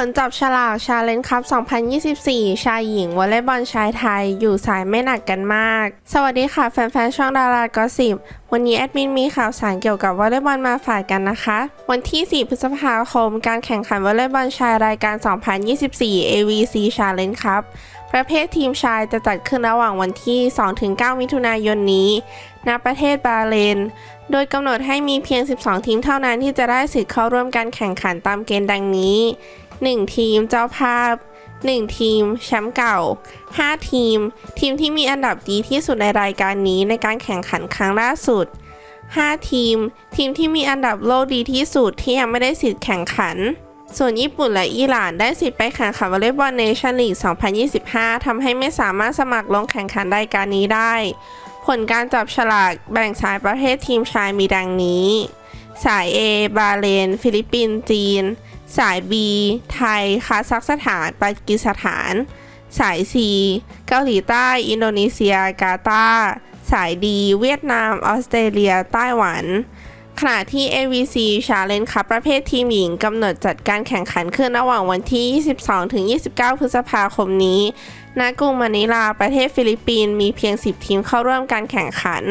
ผลจับฉลากชาเลนจ์คัพ 2024 ชายหญิงวอลเลย์บอลชายไทยอยู่สายไม่หนักกันมาก สวัสดีค่ะแฟนๆ ช่องดารากอสิบวันนี้แอดมินมีข่าวสารเกี่ยวกับวอลเลย์บอลมาฝากกันนะคะ วันที่ 4 พฤษภาคม การแข่งขันวอลเลย์บอลชายรายการ 2024 AVC Challenge Cup ประเภททีมชายจะจัดขึ้นระหว่างวันที่ 2-9 มิถุนายนนี้ ณ ประเทศบาเรนโดยกำหนดให้มีเพียง 12 ทีมเท่านั้นที่จะได้สิทธิ์เข้าร่วมการแข่งขันตามเกณฑ์ดังนี้ 1 ทีมเจ้าภาพ 1 ทีมแชมป์เก่า 5 ทีม ทีมที่มีอันดับดีที่สุดในรายการนี้ในการแข่งขันครั้งล่าสุด 5 ทีม ทีมที่มีอันดับโลกดีที่สุดที่ยังไม่ได้สิทธิ์แข่งขัน ส่วนญี่ปุ่นและอิหร่านได้สิทธิ์ไปแข่งขันวอลเลย์บอลเนชั่นลีก 2025 ทำให้ไม่สามารถสมัครลงแข่งขันรายการนี้ได้ ผลการจับฉลากแบ่งสายประเภททีมชายมีดังนี้ สาย A บาเรนฟิลิปปินส์ จีน สาย B ไทย คาซัคสถาน ปากีสถาน สาย C เกาหลีใต้ อินโดนีเซีย กาตาร์สาย D เวียดนาม ออสเตรเลีย ไต้หวัน ขณะที่ AVC Challenge Cup ประเภททีมหญิงกำหนดจัดการแข่งขันขึ้นระหว่างวันที่ 22-29 พฤษภาคมนี้ ณ กรุงมะนิลา ประเทศฟิลิปปินส์ มีเพียง 10 ทีมเข้าร่วมการแข่งขัน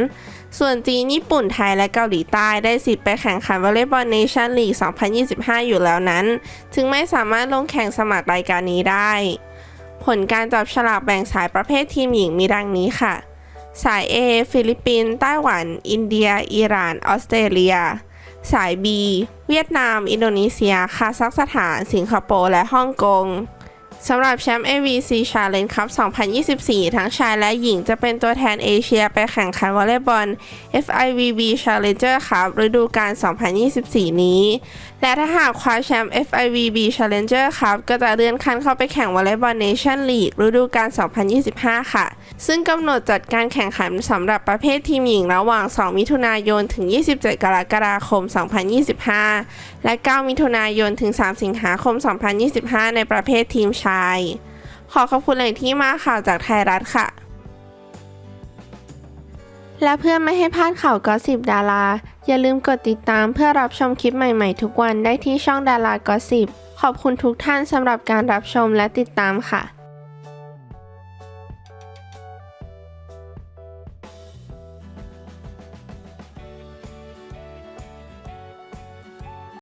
ส่วนจีน ญี่ปุ่น ไทย และเกาหลีใต้ได้สิทธิ์ไปแข่งขันวอลเลย์บอลเนชั่นลีก 2025 อยู่แล้วนั้นจึงไม่สามารถลงแข่งสมัครรายการนี้ได้ ผลการจับฉลากแบ่งสายประเภททีมหญิงมีดังนี้ค่ะ สาย A ฟิลิปปินส์ ไต้หวัน อินเดีย อิหร่าน ออสเตรเลีย สาย B เวียดนาม อินโดนีเซีย คาซัคสถาน สิงคโปร์ และฮ่องกง สำหรับแชมป์ AVC Challenge Cup 2024 ทั้งชายและหญิงจะเป็นตัวแทนเอเชียไปแข่งขันวอลเลย์บอล FIVB Challenger Cup ฤดูกาล 2024 นี้ และถ้าหากคว้าแชมป์ FIVB Challenger Cup ก็จะเลื่อนขั้นเข้าไปแข่งวอลเลย์บอล Nation League ฤดูกาล 2025 ค่ะ ซึ่งกำหนดจัดการแข่งขันสำหรับประเภททีมหญิงระหว่าง 2 มิถุนายน ถึง 27 กรกฎาคม 2025 และ 9 มิถุนายน ถึง 3 สิงหาคม 2025 ในประเภททีมชาย ขอขอบคุณแหล่งที่มาข่าวจากไทยรัฐค่ะ และเพื่อไม่ให้พลาดข่าวก็สิบดารา อย่าลืมกดติดตามเพื่อรับชมคลิปใหม่ๆ ทุกวันได้ที่ช่องดารากอสิบขอบคุณทุกท่านสำหรับการรับชมและติดตามค่ะ